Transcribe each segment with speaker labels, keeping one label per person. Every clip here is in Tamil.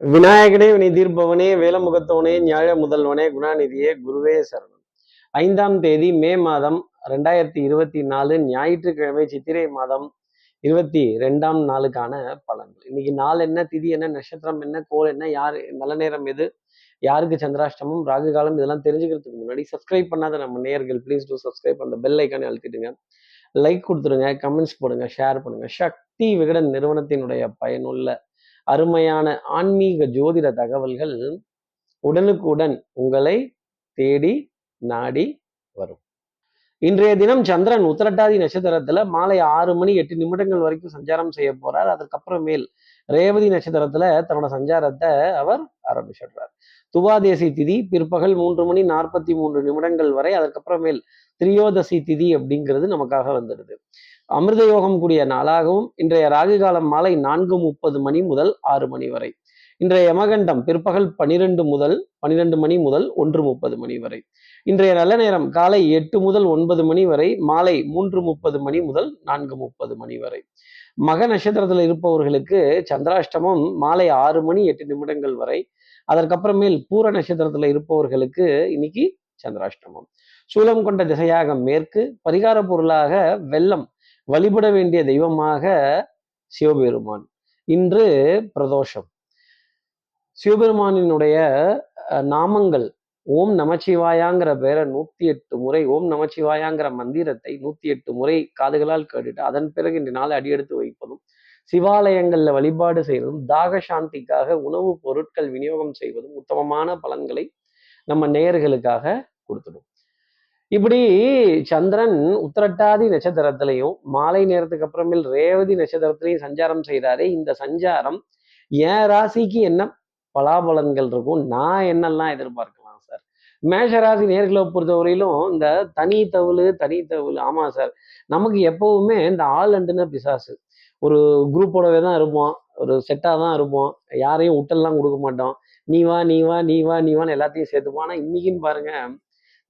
Speaker 1: விநாயகனே வினை தீர்ப்பவனே வேலமுகத்தவனே ஞாழ முதல்வனே குணாநிதியே குருவே சரணம். ஐந்தாம் தேதி மே மாதம் ரெண்டாயிரத்தி இருபத்தி நாலு ஞாயிற்றுக்கிழமை சித்திரை மாதம் இருபத்தி ரெண்டாம் நாளுக்கான பலன்கள். இன்னைக்கு நாள் என்ன திதி என்ன நட்சத்திரம் என்ன கோல் என்ன யார் நல்ல நேரம் எது யாருக்கு சந்திராஷ்டமம் ராகு காலம் இதெல்லாம் தெரிஞ்சுக்கிறதுக்கு முன்னாடி சப்ஸ்கிரைப் பண்ணாத நம்ம நேயர்கள் ப்ளீஸ் டூ சப்ஸ்கிரைப் அந்த பெல் ஐக்கானே அழுத்திடுங்க. லைக் கொடுத்துருங்க கமெண்ட்ஸ் போடுங்க ஷேர் பண்ணுங்க. சக்தி விகடன் நிறுவனத்தினுடைய பயனுள்ள அருமையான ஆன்மீக ஜோதிட தகவல்கள் உடனுக்குடன் உங்களை தேடி நாடி வரும். இன்றைய தினம் சந்திரன் உத்திரட்டாதி நட்சத்திரத்துல மாலை ஆறு மணி எட்டு நிமிடங்கள் வரைக்கும் சஞ்சாரம் செய்ய போறார். அதற்கப்புறமேல் ரேவதி நட்சத்திரத்துல தன்னோட சஞ்சாரத்தை அவர் ஆரம்பிச்சிடுறார். துவாதேசி திதி பிற்பகல் மூன்று மணி நாற்பத்தி மூன்று நிமிடங்கள் வரை அதற்கப்புறமேல் திரியோதசி திதி அப்படிங்கிறது நமக்காக வந்துடுது அமிர்த யோகம் கூடிய நாளாகவும் இன்றைய ராகு காலம் மாலை நான்கு முப்பது மணி முதல் ஆறு மணி வரை. இன்றைய யமகண்டம் பிற்பகல் பனிரெண்டு முதல் பனிரெண்டு மணி முதல் ஒன்று முப்பது மணி வரை. இன்றைய நல்ல நேரம் காலை எட்டு முதல் ஒன்பது மணி வரை மாலை மூன்று முப்பது மணி முதல் நான்கு முப்பது மணி வரை. மக நட்சத்திரத்தில் இருப்பவர்களுக்கு சந்திராஷ்டமம் மாலை ஆறு மணி எட்டு நிமிடங்கள் வரை. அதற்கப்புறமேல் பூர நட்சத்திரத்தில் இருப்பவர்களுக்கு இன்னைக்கு சந்திராஷ்டமம் சூலம் கொண்ட திசையாக மேற்கு பரிகார பொருளாக வெள்ளம் வழிபட வேண்டிய தெய்வமாக சிவபெருமான். இன்று பிரதோஷம். சிவபெருமானினுடைய நாமங்கள் ஓம் நமச்சிவாயாங்கிற பேரை நூத்தி எட்டு முறை ஓம் நமச்சிவாயாங்கிற மந்திரத்தை நூத்தி எட்டு முறை காதுகளால் கேட்டுட்டு அதன் பிறகு இன்று நாளை அடியெடுத்து வைப்பதும் சிவாலயங்கள்ல வழிபாடு செய்வதும் தாக சாந்திக்காக உணவுப் பொருட்கள் விநியோகம் செய்வதும் உத்தமமான பலன்களை நம்ம நேயர்களுக்காக கொடுத்துடும். இப்படி சந்திரன் உத்திரட்டாதி நட்சத்திரத்திலையும் மாலை நேரத்துக்கு அப்புறமேல் ரேவதி நட்சத்திரத்திலையும் சஞ்சாரம் செய்கிறாரே இந்த சஞ்சாரம் என் ராசிக்கு என்ன பலாபலன்கள் இருக்கும்? நான் என்னெல்லாம் எதிர்பார்க்கலாம் சார்? மேஷ ராசி நேர்களை பொறுத்தவரையிலும் இந்த தனி தவுள் தனி தவுள். ஆமா சார். நமக்கு எப்பவுமே இந்த ஆள் அண்டுன பிசாசு. ஒரு குரூப்போடவே தான் இருப்போம். ஒரு செட்டாக தான் இருப்போம். யாரையும் விட்டெல்லாம் கொடுக்க மாட்டோம். நீ வா நீ வா நீ வா நீ வான்னு எல்லாத்தையும் சேர்த்துப்போம். ஆனால் இன்னைக்குன்னு பாருங்க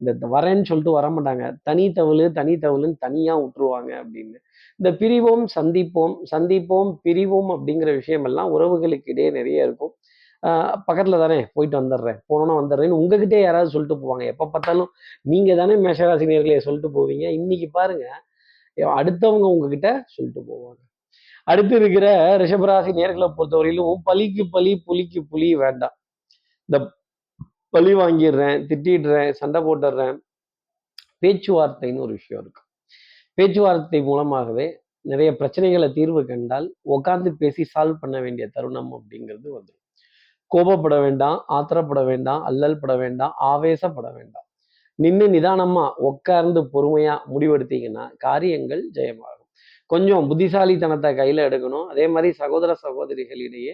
Speaker 1: இந்த வரேன்னு சொல்லிட்டு வர மாட்டாங்க. தனி தவுளு தனி தவுளுன்னு தனியா விட்டுருவாங்க அப்படின்னு. இந்த பிரிவோம் சந்திப்போம் சந்திப்போம் பிரிவோம் அப்படிங்கிற விஷயம் எல்லாம் உறவுகளுக்கு இடையே நிறைய இருக்கும். பக்கத்துல தானே போயிட்டு வந்துடுறேன். போனோன்னா வந்துடுறேன்னு உங்ககிட்ட யாராவது சொல்லிட்டு போவாங்க. எப்போ பார்த்தாலும் நீங்க தானே மேஷராசினியர்களே சொல்லிட்டு போவீங்க. இன்னைக்கு பாருங்க அடுத்தவங்க உங்ககிட்ட சொல்லிட்டு போவாங்க. அடுத்து இருக்கிற ரிஷபராசி நேர்களை பொறுத்தவரையிலும் பலிக்கு பலி புலிக்கு புலி வேண்டாம். இந்த பழி வாங்கிடுறேன் திட்டிடுறேன் சண்டை போட்டுடுறேன். பேச்சுவார்த்தைன்னு ஒரு விஷயம் இருக்கு. பேச்சுவார்த்தை மூலமாகவே நிறைய பிரச்சனைகளை தீர்வு கண்டால் உட்காந்து பேசி சால்வ் பண்ண வேண்டிய தருணம் அப்படிங்கிறது வந்துடும் கோபப்பட வேண்டாம் ஆத்திரப்பட வேண்டாம் அல்லல் பட வேண்டாம் ஆவேசப்பட வேண்டாம். நின்று நிதானமா உட்கார்ந்து பொறுமையா முடிவெடுத்தீங்கன்னா காரியங்கள் ஜெயமாகும். கொஞ்சம் புத்திசாலித்தனத்தை கையில எடுக்கணும். அதே மாதிரி சகோதர சகோதரிகளிடையே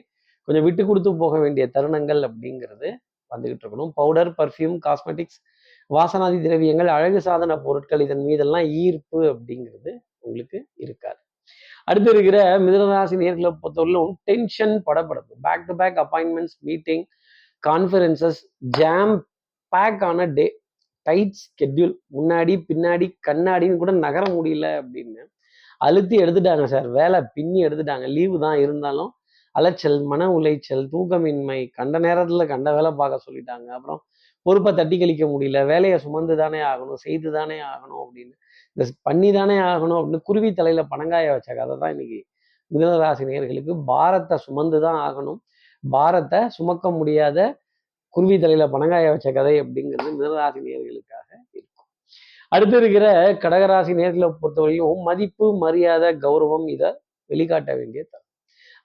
Speaker 1: கொஞ்சம் விட்டு கொடுத்து போக வேண்டிய தருணங்கள் அப்படிங்கிறது வந்துகிட்டு இருக்கணும் பவுடர் பர்ஃப்யூம் காஸ்மெட்டிக்ஸ் வாசனாதி திரவியங்கள் அழகு சாதன பொருட்கள் இதன் மீதெல்லாம் ஈர்ப்பு அப்படிங்கிறது உங்களுக்கு இருக்காது. அடுத்து இருக்கிற மிதனராசி நேர்களை பொறுத்தவரையிலும் tension படப்படப்பு. Back to back appointments meeting conferences jam pack ஆன டே டைட் ஸ்கெட்யூல் முன்னாடி பின்னாடி கண்ணாடின்னு கூட நகர முடியல அப்படின்னு அழுத்தி எடுத்துட்டாங்க சார் வேலை பின்னி எடுத்துட்டாங்க. லீவு தான் இருந்தாலும் அலைச்சல் மன உளைச்சல் தூக்கமின்மை கண்ட நேரத்தில் கண்ட வேலை பார்க்க சொல்லிட்டாங்க. அப்புறம் பொறுப்பை தட்டி கழிக்க முடியல வேலையை சுமந்து தானே ஆகணும் செய்து தானே ஆகணும் அப்படின்னு. இந்த பண்ணி தானே ஆகணும் அப்படின்னு குருவி தலையில பணங்காய வச்ச கதை தான் இன்னைக்கு மிதனராசி நேர்களுக்கு பாரத்தை சுமந்து தான் ஆகணும். பாரத்தை சுமக்க முடியாத குருவி தலையில பணங்காய வச்ச கதை அப்படிங்கிறது மிதனராசி நேர்களுக்காக இருக்கும். அடுத்து இருக்கிற கடகராசி நேர்களை பொறுத்தவரையும் மதிப்பு மரியாதை கௌரவம் இதை வெளிக்காட்ட வேண்டிய தரும்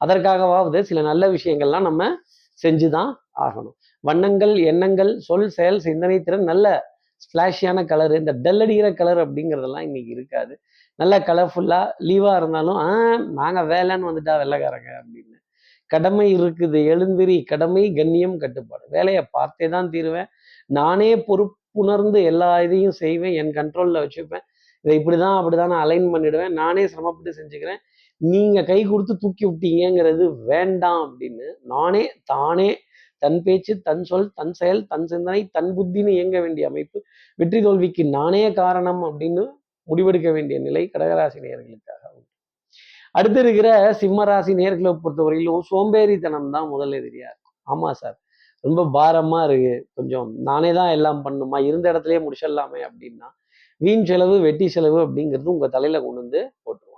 Speaker 1: அதற்காகவாவது சில நல்ல விஷயங்கள்லாம் நம்ம செஞ்சுதான் ஆகணும். வண்ணங்கள் எண்ணங்கள் சொல் செயல் சிந்தனை திறன் நல்ல ஸ்பிளாஷியான கலர் இந்த டல்லடிக்கிற கலர் அப்படிங்கிறதெல்லாம் இன்னைக்கு இருக்காது. நல்ல கலர்ஃபுல்லா லீவா இருந்தாலும் ஆ நாங்க வேலைன்னு வந்துட்டா வெள்ளைக்காரங்க அப்படின்னு. கடமை இருக்குது எழுந்திரி கடமை கண்ணியம் கட்டுப்பாடு. வேலையை பார்த்தே தான் தீருவேன். நானே பொறுப்புணர்ந்து எல்லா இதையும் செய்வேன். என் கண்ட்ரோலில் வச்சுப்பேன். இதை இப்படிதான் அப்படிதான் அலைன் பண்ணிடுவேன். நானே சிரமப்பட்டு செஞ்சுக்கிறேன். நீங்க கை கொடுத்து தூக்கி விட்டீங்கிறது வேண்டாம் அப்படின்னு நானே தானே தன் பேச்சு தன் சொல் தன் செயல் தன் சிந்தனை தன் புத்தின்னு இயங்க வேண்டிய அமைப்பு வெற்றி தோல்விக்கு நானே காரணம் அப்படின்னு முடிவெடுக்க வேண்டிய நிலை கடகராசி நேர்களுக்காக உண்டு. அடுத்து இருக்கிற சிம்மராசி நேர்களை பொறுத்தவரையிலும் சோம்பேறித்தனம் தான் முதல் எதிரியா இருக்கும். ஆமா சார். ரொம்ப பாரமா இருக்கு. கொஞ்சம் நானே தான் எல்லாம் பண்ணுமா? இருந்த இடத்துலயே முடிச்சிடலாமே அப்படின்னா வீண் செலவு வெட்டி செலவு அப்படிங்கிறது உங்க தலையில கொண்டு வந்து போட்டுரும்.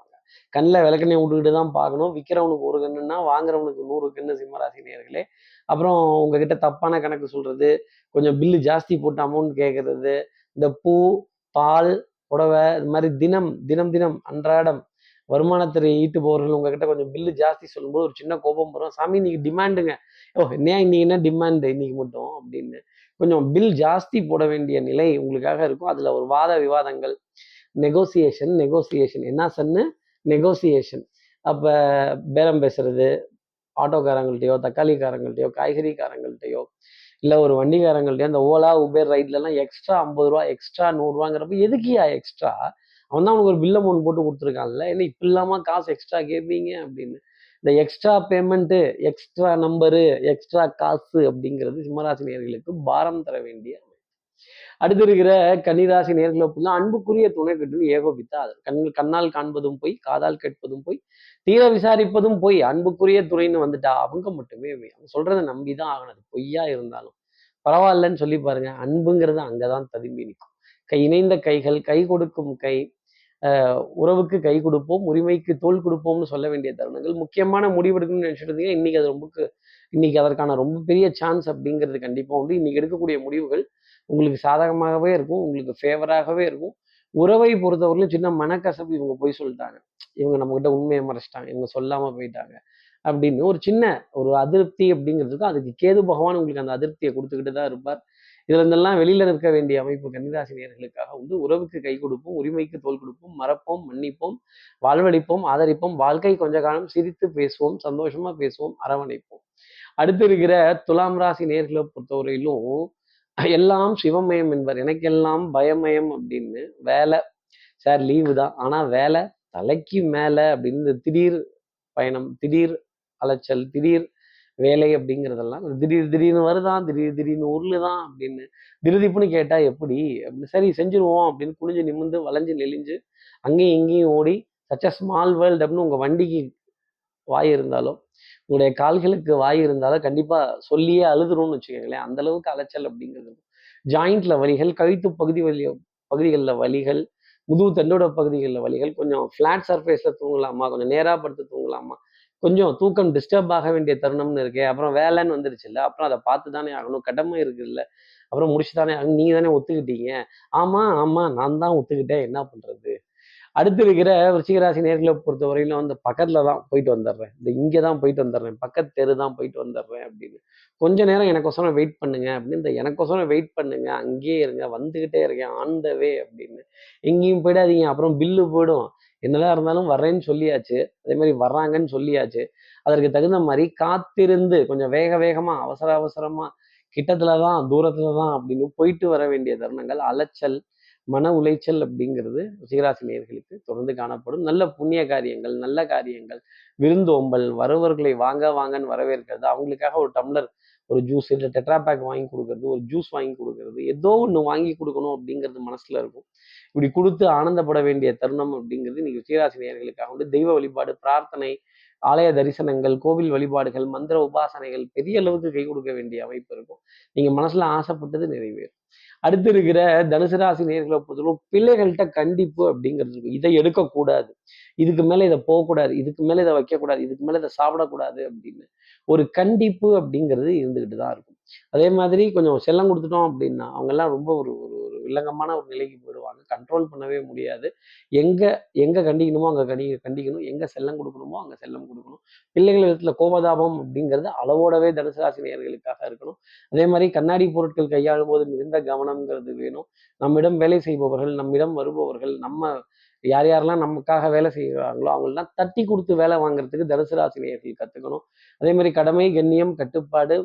Speaker 1: கண்ணில் விளக்கெண்ணெய் விட்டுக்கிட்டு தான் பார்க்கணும். விற்கிறவனுக்கு ஒரு கண்ணுன்னா வாங்குறவனுக்கு நூறு கண்ணு சிம்மராசி நேர்களே அப்புறம் உங்ககிட்ட தப்பான கணக்கு சொல்றது கொஞ்சம் பில்லு ஜாஸ்தி போட்டு அமௌண்ட் கேட்கறது இந்த பூ பால் புடவை இது மாதிரி தினம் தினம் தினம் அன்றாடம் வருமானத்தை ஈட்டுபவர்கள் உங்ககிட்ட கொஞ்சம் பில்லு ஜாஸ்தி சொல்லும்போது ஒரு சின்ன கோபம் வரும். சாமி இன்னைக்கு டிமாண்டுங்க ஓ என்ன இன்னைக்கு என்ன டிமாண்டு இன்னைக்கு மட்டும் அப்படின்னு. கொஞ்சம் பில் ஜாஸ்தி போட வேண்டிய நிலை உங்களுக்காக இருக்கும். அதில் ஒரு வாத விவாதங்கள் நெகோசியேஷன் நெகோசியேஷன் என்ன சொன்னு? நெகோசியேஷன் அப்போ பேரம் பேசுறது ஆட்டோக்காரங்கள்ட்டையோ தக்காளிக்காரங்கள்ட்டையோ காய்கறிக்காரங்கள்ட்டயோ இல்லை ஒரு வண்டிக்காரங்கள்ட்டையோ அந்த ஓலா உபேர் ரைட்லலாம் எக்ஸ்ட்ரா ஐம்பது ரூபா எக்ஸ்ட்ரா நூறுரூவாங்கிறப்ப எதுக்கியா எக்ஸ்ட்ரா அவன் தான் அவனுக்கு ஒரு பில் அமௌண்ட் போட்டு கொடுத்துருக்கான்ல. என்ன இப்போ இல்லாமல் காசு எக்ஸ்ட்ரா கேட்பீங்க அப்படின்னு. இந்த extra payment extra number extra காசு அப்படிங்கிறது சிம்மராசினியர்களுக்கு பாரம் தர வேண்டிய அடுத்து இருக்கிற கன்னிராசி நேர்களை அப்படின்னா அன்புக்குரிய துணை கட்டு ஏகோபித்தா அது கண் கண்ணால் காண்பதும் போய் காதால் கேட்பதும் போய் தீர விசாரிப்பதும் போய் அன்புக்குரிய துறைன்னு வந்துட்டா அவங்க மட்டுமே அவங்க சொல்றதை நம்பிதான் ஆகணும். அது பொய்யா இருந்தாலும். பரவாயில்லன்னு சொல்லி பாருங்க அன்புங்கிறது அங்கதான் ததும்பி நிற்கும் கை இணைந்த கைகள் கை கொடுக்கும் கை உறவுக்கு கை கொடுப்போம் உரிமைக்கு தோல் கொடுப்போம்னு சொல்ல வேண்டிய தருணங்கள். முக்கியமான முடிவெடுக்கணும்னு நினைச்சிட்டு இன்னைக்கு அது ரொம்ப இன்னைக்கு அதற்கான ரொம்ப பெரிய சான்ஸ் அப்படிங்கிறது கண்டிப்பாக உண்டு. இன்னைக்கு எடுக்கக்கூடிய முடிவுகள் உங்களுக்கு சாதகமாகவே இருக்கும் உங்களுக்கு ஃபேவராகவே இருக்கும். உறவை பொறுத்தவரையிலும் சின்ன மனக்கசப்பு இவங்க போய் சொல்லிட்டாங்க. இவங்க நம்மகிட்ட உண்மையை மறைச்சிட்டாங்க. இவங்க சொல்லாமல் போயிட்டாங்க அப்படின்னு ஒரு சின்ன ஒரு அதிருப்தி அப்படிங்கிறதுக்கும் அதுக்கு கேது பகவான் உங்களுக்கு அந்த அதிருப்தியை கொடுத்துக்கிட்டு தான் இருப்பார். இதுல இருந்தெல்லாம் வெளியில இருக்க வேண்டிய அமைப்பு கன்னிராசி நேர்களுக்காக வந்து உறவுக்கு கை கொடுப்போம் உரிமைக்கு தோல் கொடுப்போம் மறப்போம் மன்னிப்போம் வாழ்வழிப்போம் ஆதரிப்போம் வாழ்க்கை கொஞ்ச காலம் சிரித்து பேசுவோம் சந்தோஷமா பேசுவோம் அரவணைப்போம். அடுத்து இருக்கிற துலாம் ராசி நேர்களை பொறுத்தவரையிலும் எல்லாம் சிவமயம் என்பர். எனக்கெல்லாம் பயமயம் அப்படின்னு வேலை சார் லீவு தான். ஆனால் வேலை தலைக்கு மேலே அப்படின்னு திடீர் பயணம் திடீர் அலைச்சல் திடீர் வேலை அப்படிங்கிறதெல்லாம் திடீர் திடீர்னு வருதான் திடீர் திடீர்னு உருளுதான் அப்படின்னு திருதிப்புன்னு கேட்டால் எப்படி? அப்படின்னு சரி செஞ்சுருவோம் அப்படின்னு குனிஞ்சு நிமிந்து வளைஞ்சு நெளிஞ்சு அங்கேயும் இங்கேயும் ஓடி சச்ச ஸ்மால் வேர்ல்டு அப்படின்னு உங்கள் வண்டிக்கு வாய் இருந்தாலும் உங்களுடைய கால்களுக்கு வாய் இருந்தாலும் கண்டிப்பாக சொல்லியே அழுதுரும்னு வச்சுக்கோங்களேன். அந்த அளவுக்கு அலைச்சல் அப்படிங்கிறது ஜாயிண்ட்ல வலிகள் கழுத்து பகுதி வலி பகுதிகளில் வலிகள் முதுகு தண்டோட பகுதிகளில் வலிகள் கொஞ்சம் ஃப்ளாட் சர்ஃபேஸில் தூங்கலாமா கொஞ்சம் நேராக படுத்து தூங்கலாமா கொஞ்சம் தூக்கம் டிஸ்டர்ப் ஆக வேண்டிய தருணம்னு இருக்கே அப்புறம் வேலைன்னு வந்துருச்சு இல்லை அப்புறம் அதை பார்த்து தானே ஆகணும் கடமை இருக்குல்ல அப்புறம் முடிச்சு தானே நீங்க தானே ஒத்துக்கிட்டீங்க. ஆமாம் ஆமாம் நான் தான் ஒத்துக்கிட்டேன் என்ன பண்ணுறது அடுத்து இருக்கிற விருச்சிகராசி நேர்களை பொறுத்த வரையிலும் வந்து பக்கத்துல தான் போயிட்டு வந்துடுறேன். இந்த இங்கே தான் போயிட்டு வந்துடுறேன். பக்கத்து தெரு தான் போயிட்டு வந்துடுறேன் அப்படின்னு. கொஞ்ச நேரம் எனக்கொசரம் வெயிட் பண்ணுங்க அப்படின்னு. இந்த எனக்கொசரம் வெயிட் பண்ணுங்க. அங்கேயே இருங்க. வந்துகிட்டே இருக்கேன். ஆண்டவே அப்படின்னு. எங்கேயும் போயிடாதீங்க. அப்புறம் பில்லு போயிடும். என்னதான் இருந்தாலும் வர்றேன்னு சொல்லியாச்சு. அதே மாதிரி வர்றாங்கன்னு சொல்லியாச்சு. அதற்கு தகுந்த மாதிரி காத்திருந்து கொஞ்சம் வேக வேகமாக அவசர அவசரமாக கிட்டத்துல தான் தூரத்துல தான் அப்படின்னு போயிட்டு வர வேண்டிய தருணங்கள். அலைச்சல் மன உளைச்சல் அப்படிங்கிறது ரிஷிகராசி நேர்களுக்கு தொடர்ந்து காணப்படும். நல்ல புண்ணிய காரியங்கள் நல்ல காரியங்கள் விருந்தோம்பல் வரவர்களை வாங்க வாங்கன்னு வரவேற்கிறது. அவங்களுக்காக ஒரு டம்ளர் ஒரு ஜூஸ் இல்லை டெட்ரா பேக் வாங்கி கொடுக்கறது ஒரு ஜூஸ் வாங்கி கொடுக்கறது ஏதோ ஒன்று வாங்கி கொடுக்கணும் அப்படிங்கிறது மனசுல இருக்கும். இப்படி கொடுத்து ஆனந்தப்பட வேண்டிய தருணம் அப்படிங்கிறது இன்னைக்கு ரிஷிகராசி நேர்களுக்காக வந்து தெய்வ வழிபாடு பிரார்த்தனை ஆலய தரிசனங்கள் கோவில் வழிபாடுகள் மந்திர உபாசனைகள் பெரிய அளவுக்கு கை கொடுக்க வேண்டிய அமைப்பு இருக்கும். நீங்க மனசுல ஆசைப்பட்டது நிறைவேறும். அடுத்து இருக்கிற தனுசு ராசி நேர்களை பொறுத்தவரை பிள்ளைகள்கிட்ட கண்டிப்பு அப்படிங்கிறது இருக்கும். இதை எடுக்கக்கூடாது. இதுக்கு மேல இதை போகக்கூடாது. இதுக்கு மேலே இதை வைக்கக்கூடாது. இதுக்கு மேலே இதை சாப்பிடக்கூடாது அப்படின்னு ஒரு கண்டிப்பு அப்படிங்கிறது இருந்துகிட்டு தான் இருக்கும். அதே மாதிரி கொஞ்சம் செல்லம் கொடுத்துட்டோம் அப்படின்னா அவங்கெல்லாம் ரொம்ப ஒரு ஒரு வில்லங்கமான ஒரு நிலைக்கு போயிடுவாங்க. கண்ட்ரோல் பண்ணவே முடியாது. எங்க எங்க கண்டிக்கணுமோ அங்க கண்டி கண்டிக்கணும். எங்க செல்லம் கொடுக்கணுமோ அங்க செல்லம் கொடுக்கணும். பிள்ளைகள் விதத்துல கோபதாபம் அப்படிங்கிறது அளவோடவே தனுசு ராசி நேர்களுக்காக இருக்கணும். அதே மாதிரி கண்ணாடி பொருட்கள் கையாளும் போது மிகுந்த கவனம்ங்கிறது வேணும். நம்மிடம் வேலை செய்பவர்கள் நம்மிடம் வருபவர்கள் நம்ம யார் யாரெல்லாம் நமக்காக வேலை செய்கிறாங்களோ அவங்களெல்லாம் தட்டி கொடுத்து வேலை வாங்குறதுக்கு தனுசு ராசி நேர்கள் கத்துக்கணும். அதே மாதிரி கடமை கண்ணியம் கட்டுப்பாடு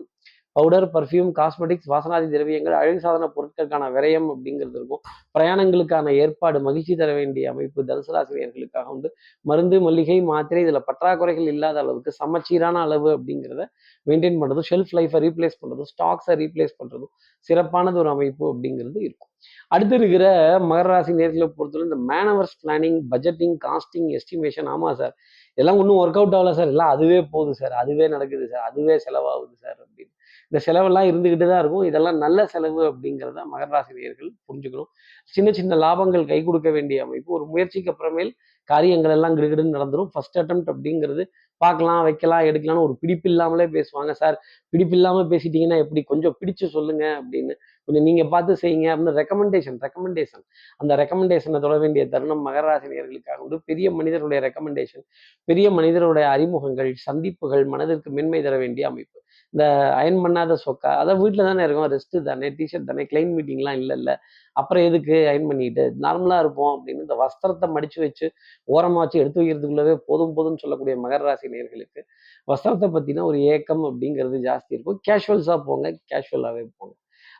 Speaker 1: பவுடர் பர்ஃப்யூம் காஸ்மெட்டிக்ஸ் வாசனாதி திரவியங்கள் அழகு சாதன பொருட்களுக்கான விரயம் அப்படிங்கிறது இருக்கும். பிரயாணங்களுக்கான ஏற்பாடு மகிழ்ச்சி தர வேண்டிய அமைப்பு தனுசராசிரியர்களுக்காக உண்டு. மருந்து மல்லிகை மாத்திரை இதில் பற்றாக்குறைகள் இல்லாத அளவுக்கு சமச்சீரான அளவு அப்படிங்கிறத மெயின்டைன் பண்ணுறதும் ஷெல்ஃப் லைஃபை ரீப்ளேஸ் பண்ணுறதும் ஸ்டாக்ஸை ரீப்ளேஸ் பண்ணுறதும் சிறப்பானது ஒரு அமைப்பு அப்படிங்கிறது இருக்கும். அடுத்து இருக்கிற மகர ராசி நேர்களை பொறுத்தவரை இந்த manoeuvres planning budgeting costing estimation ஆமாம் சார் எல்லாம் ஒன்றும் ஒர்க் அவுட் ஆகல சார் எல்லாம் அதுவே போகுது சார் அதுவே நடக்குது சார் அதுவே செலவாகுது சார் அப்படின்னு. இந்த செலவெல்லாம் இருந்துக்கிட்டு தான் இருக்கும். இதெல்லாம் நல்ல செலவு அப்படிங்கிறத மகராசினியர்கள் புரிஞ்சுக்கணும். சின்ன சின்ன லாபங்கள் கை கொடுக்க வேண்டிய அமைப்பு. ஒரு முயற்சிக்கு அப்புறமேல் காரியங்கள் எல்லாம் கிடுகிடுன்னு நடந்துடும் ஃபர்ஸ்ட் அட்டம் அப்படிங்கிறது பார்க்கலாம் வைக்கலாம் எடுக்கலாம்னு ஒரு பிடிப்பு இல்லாமலே பேசுவாங்க. சார் பிடிப்பு இல்லாமல் பேசிட்டீங்கன்னா எப்படி? கொஞ்சம் பிடிச்சு சொல்லுங்க அப்படின்னு. கொஞ்சம் நீங்க பார்த்து செய்யுங்க அப்படின்னு ரெக்கமெண்டேஷன் ரெக்கமெண்டேஷன் அந்த ரெக்கமெண்டேஷனை தொட வேண்டிய தருணம் மகராசினியர்களுக்காக உண்டு. பெரிய மனிதருடைய ரெக்கமெண்டேஷன் பெரிய மனிதருடைய அறிமுகங்கள் சந்திப்புகள் மனதிற்கு மென்மை தர வேண்டிய அமைப்பு. இந்த அயன் பண்ணாத சொக்கா அதான் வீட்டில் தானே இருக்கும் ரெஸ்ட்டு தானே டிஷர்ட் தானே கிளைன் மீட்டிங்லாம் இல்லை இல்லை. அப்புறம் எதுக்கு அயன் பண்ணிட்டு நார்மலாக இருப்போம் அப்படின்னு இந்த வஸ்திரத்தை மடித்து வச்சு ஓரமாக வச்சு எடுத்து வைக்கிறதுக்குள்ளவே போதும் போதும்னு சொல்லக்கூடிய மகர ராசி நேர்களுக்கு வஸ்திரத்தை பற்றினா ஒரு ஏக்கம் அப்படிங்கிறது ஜாஸ்தி இருக்கும். கேஷுவல்ஸாக போங்க கேஷுவலாகவே போங்க.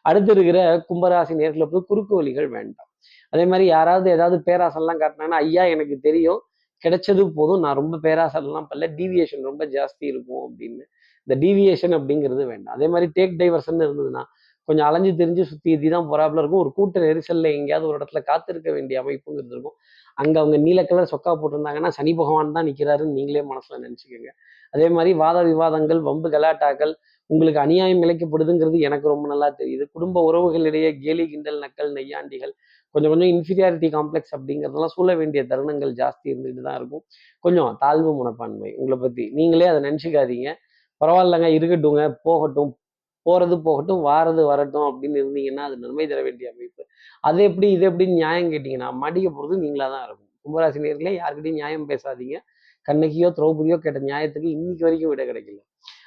Speaker 1: அடுத்து இருக்கிற கும்பராசி நேர்களை போய் குறுக்கு வழிகள் வேண்டாம். அதே மாதிரி யாராவது ஏதாவது பேராசெல்லாம் காட்டினாங்கன்னா ஐயா எனக்கு தெரியும் கிடைச்சது போதும் நான் ரொம்ப பேராசெல்லாம் பண்ணல டீவியேஷன் ரொம்ப ஜாஸ்தி இருக்கும் அப்படின்னு இந்த டீவியேஷன் அப்படிங்கிறது வேண்டாம். அதே மாதிரி டேக் டைவர்ஷன் இருந்ததுன்னா கொஞ்சம் அலைஞ்சு தெரிஞ்சு சுற்றி இதி தான் போறாப்புல இருக்கும். ஒரு கூட்ட நெரிசலில் எங்கேயாவது ஒரு இடத்துல காத்திருக்க வேண்டிய அமைப்புங்கிறது இருக்கும். அங்கே அவங்க நீல கலர் சொக்கா போட்டிருந்தாங்கன்னா சனி பகவான் தான் நிற்கிறாருன்னு நீங்களே மனசில் நினச்சிக்கோங்க. அதே மாதிரி வாத விவாதங்கள் வம்பு கலாட்டாக்கள் உங்களுக்கு அநியாயம் இழைக்கப்படுதுங்கிறது எனக்கு ரொம்ப நல்லா தெரியுது. குடும்ப உறவுகளிடையே கேலி கிண்டல் நக்கல் நெய்யாண்டிகள் கொஞ்சம் கொஞ்சம் இன்ஃபீரியாரிட்டி காம்ப்ளெக்ஸ் அப்படிங்கிறதெல்லாம் சூழ வேண்டிய தருணங்கள் ஜாஸ்தி இருந்துகிட்டு தான் இருக்கும். கொஞ்சம் தாழ்வு மனப்பான்மை உங்களை பற்றி நீங்களே அதை நினச்சிக்காதீங்க. பரவாயில்லங்க இருக்கட்டுங்க போகட்டும். போறது போகட்டும் வாரது வரட்டும் அப்படின்னு இருந்தீங்கன்னா அது நன்மை தர வேண்டிய அமைப்பு. அது எப்படி இது எப்படின்னு நியாயம் கேட்டீங்கன்னா மாட்டிக்க போகிறது நீங்களா தான் இருக்கும் கும்பராசி நேர்களே யாருக்கிட்டையும் நியாயம் பேசாதீங்க. கண்ணகியோ திரௌபதியோ கேட்ட நியாயத்துக்கு இன்னைக்கு வரைக்கும் விட கிடைக்கல.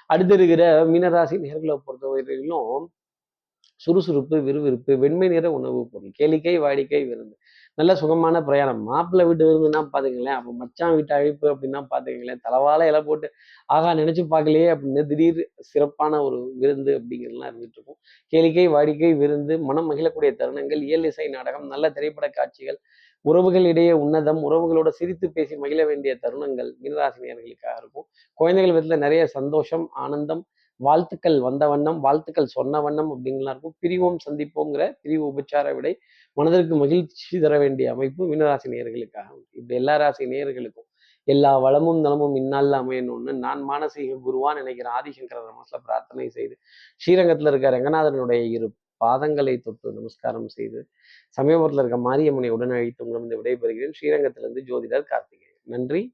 Speaker 1: அடுத்து இருக்கிற மீனராசி நேர்களை பொறுத்தவரையிலும் சுறுசுறுப்பு விறுவிறுப்பு வெண்மை நிற உணவுப் பொருள் கேளிக்கை வாடிக்கை விருந்து. நல்ல சுகமான பிரயாணம். மாப்பிள்ளை வீட்டு விருந்துன்னா பாத்துங்களேன் அப்போ மச்சான் வீட்டு அழைப்பு அப்படின்னா பாத்துக்கங்களேன். தலைவால இலை போட்டு ஆகா நினைச்சு பார்க்கலையே அப்படின்னு திடீர் சிறப்பான ஒரு விருந்து அப்படிங்கிறதுலாம் இருந்துட்டு இருக்கும். கேளிக்கை வாடிக்கை விருந்து மனம் மகிழக்கூடிய தருணங்கள் இயல் இசை நாடகம் நல்ல திரைப்பட காட்சிகள் உறவுகளிடையே உன்னதம் உறவுகளோட சிரித்து பேசி மகிழ வேண்டிய தருணங்கள் மீனராசினியர்களுக்காக இருக்கும். குழந்தைகள் விதத்துல நிறைய சந்தோஷம் ஆனந்தம் வாழ்த்துக்கள் வந்த வண்ணம் வாழ்த்துக்கள் சொன்ன வண்ணம் அப்படிங்கலாம் இருக்கும். பிரிவோம் சந்திப்போங்கிற பிரிவு உபச்சார விடை மனதிற்கு மகிழ்ச்சி தர வேண்டிய அமைப்பு மீனராசி நேர்களுக்காக இப்படி எல்லா ராசி நேயர்களுக்கும் எல்லா வளமும் நலமும் இந்நாளில் அமையணும்னு நான் மானசீக குருவான் நினைக்கிற ஆதிசங்கர மனசுல பிரார்த்தனை செய்து ஸ்ரீரங்கத்தில் இருக்க ரங்கநாதனுடைய இரு பாதங்களை தொட்டு நமஸ்காரம் செய்து சமயபுரத்தில் இருக்க மாரியம்மனை உடன் அழைத்து உங்களிடம் விடைபெறுகிறேன். ஸ்ரீரங்கத்திலிருந்து ஜோதிடர் கார்த்திகேயன். நன்றி.